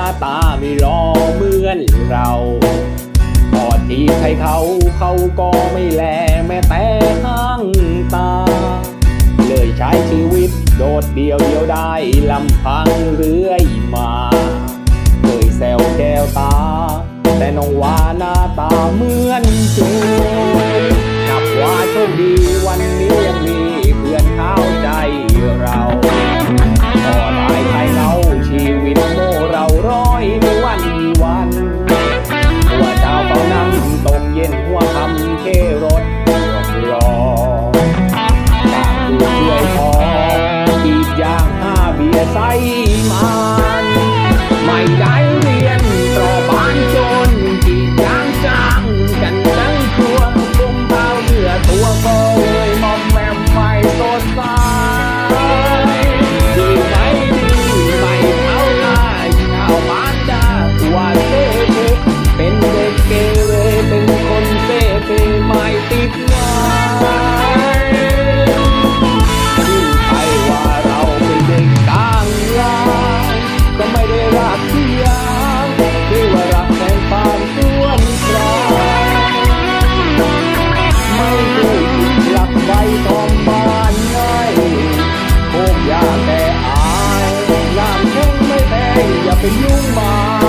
าตาไม่รอเหมือนเรากอดทีใครเขาเขาก็ไม่แลแม้แต่ห้างตา เลยใช้ชีวิตโดดเดียวเดียวได้ลำพังเรื่อยมาเคยแซวแก้วตา แต่น้องว่าหน้าตาเหมือนจ vai sair. 要被牛า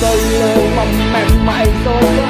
solo, my man, my soul.